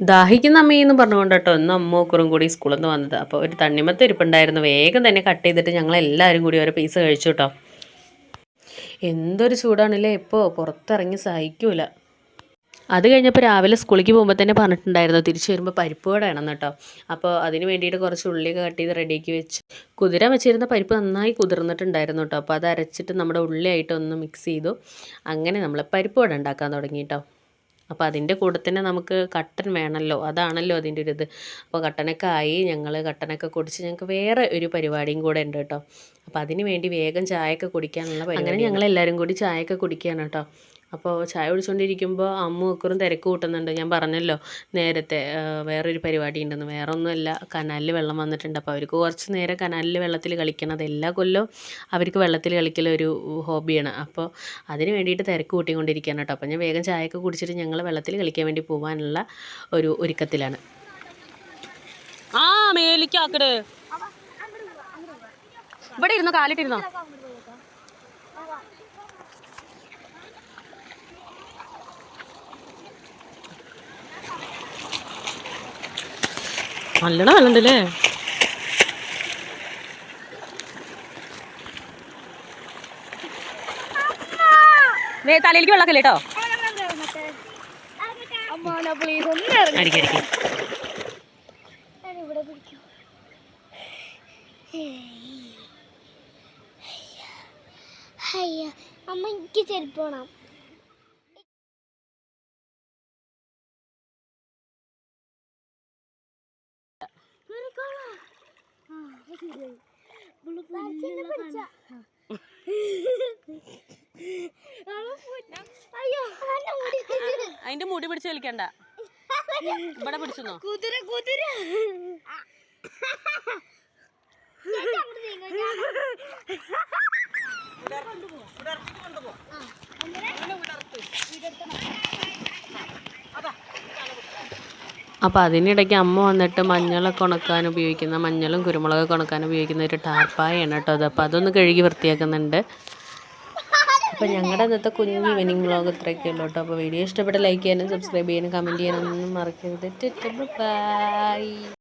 ദാഹിക്കുന്ന അമ്മയെന്ന് പറഞ്ഞുകൊണ്ട് കേട്ടോ ഒന്ന് അമ്മൂക്കറും കൂടി സ്കൂളിൽ നിന്ന് വന്നത്. അപ്പോൾ ഒരു തണ്ണിമത്ത് ഇരിപ്പുണ്ടായിരുന്നു. വേഗം തന്നെ കട്ട് ചെയ്തിട്ട് ഞങ്ങൾ എല്ലാവരും കൂടി ഓരോ പീസ് കഴിച്ചു കേട്ടോ. എന്തൊരു ചൂടാണല്ലേ ഇപ്പോൾ പുറത്തിറങ്ങി സഹിക്കൂല. അത് കഴിഞ്ഞപ്പോൾ രാവിലെ സ്കൂളിലേക്ക് പോകുമ്പോൾ തന്നെ പറഞ്ഞിട്ടുണ്ടായിരുന്നു തിരിച്ചു വരുമ്പോൾ പരിപ്പ് വട വേണം കേട്ടോ അപ്പോൾ അതിന് വേണ്ടിയിട്ട് കുറച്ച് ഉള്ളിയൊക്കെ കട്ട് ചെയ്ത് റെഡിയാക്കി വെച്ച്. കുതിര വെച്ചിരുന്ന പരിപ്പ് നന്നായി കുതിർന്നിട്ടുണ്ടായിരുന്നു കേട്ടോ അപ്പോൾ അത് അരച്ചിട്ട് നമ്മുടെ ഉള്ളിയായിട്ടൊന്ന് മിക്സ് ചെയ്തു. അങ്ങനെ നമ്മൾ പരിപ്പ് വട ഉണ്ടാക്കാൻ തുടങ്ങി കേട്ടോ അപ്പോൾ അതിന്റെ കൂടെ തന്നെ നമുക്ക് കട്ടൻ വേണമല്ലോ അതാണല്ലോ അതിന്റെ ഒരു ഇത്. അപ്പോൾ കട്ടനൊക്കെ ആയി ഞങ്ങൾ കട്ടനൊക്കെ കുടിച്ച് ഞങ്ങൾക്ക് വേറെ ഒരു പരിപാടിയും കൂടെ ഉണ്ട് കേട്ടോ. അപ്പോൾ അതിന് വേണ്ടി വേഗം ചായയൊക്കെ കുടിക്കാനുള്ള പരിപാടി അങ്ങനെ ഞങ്ങൾ എല്ലാവരും കൂടി ചായയൊക്കെ കുടിക്കുകയാണ് കേട്ടോ. അപ്പോൾ ചായ കുടിച്ചുകൊണ്ടിരിക്കുമ്പോൾ അമ്മ ഒക്കറും തിരക്ക് കൂട്ടുന്നുണ്ട്. ഞാൻ പറഞ്ഞല്ലോ നേരത്തെ വേറൊരു പരിപാടി ഉണ്ടെന്ന് വേറെ ഒന്നുമല്ല കനാലിൽ വെള്ളം വന്നിട്ടുണ്ട്. അപ്പോൾ അവർക്ക് കുറച്ച് നേരം കനാലിൽ വെള്ളത്തിൽ കളിക്കണത് എല്ലാ കൊല്ലവും അവർക്ക് വെള്ളത്തിൽ കളിക്കലൊരു ഹോബിയാണ്. അപ്പോൾ അതിന് വേണ്ടിയിട്ട് തിരക്ക് കൂട്ടിക്കൊണ്ടിരിക്കുകയാണ് കേട്ടോ. അപ്പോൾ ഞാൻ വേഗം ചായയൊക്കെ കുടിച്ചിട്ട് ഞങ്ങൾ വെള്ളത്തിൽ കളിക്കാൻ വേണ്ടി പോകാനുള്ള ഒരു ഒരുക്കത്തിലാണ്. ആ മേലിക്കാക്കട് ഇവിടെ ഇരുന്നോ കാലിട്ടിരുന്നോ? നല്ലോണം വെള്ളമുണ്ടല്ലേ തലയിലേക്ക് വെള്ളമൊക്കെ കേട്ടോ? അമ്മ എനിക്ക് ചെരുപ്പ് വേണം. അതിന്റെ മുടി പിടിച്ച് കളിക്കണ്ട ഇവിടെ പിടിച്ചോ കുതിര. കുതിര ചേട്ടാ, അപ്പോൾ അതിനിടയ്ക്ക് അമ്മ വന്നിട്ട് മഞ്ഞളൊക്കെ ഉണക്കാൻ ഉപയോഗിക്കുന്ന മഞ്ഞളും കുരുമുളകൊക്കെ ഉണക്കാൻ ഉപയോഗിക്കുന്ന ഒരു ടാർപ്പായാണ് കേട്ടോ അത്. അപ്പോൾ അതൊന്ന് കഴുകി വൃത്തിയാക്കുന്നുണ്ട്. അപ്പോൾ ഞങ്ങളുടെ ഇന്നത്തെ കുഞ്ഞ് ഈവനിങ് വ്ളോഗ് ഇത്രയൊക്കെ ഉള്ളൂ കേട്ടോ. അപ്പോൾ വീഡിയോ ഇഷ്ടപ്പെട്ട ലൈക്ക് ചെയ്യാനും സബ്സ്ക്രൈബ് ചെയ്യാനും കമന്റ് ചെയ്യാനും ഒന്നും മറക്കരുത്. ബൈ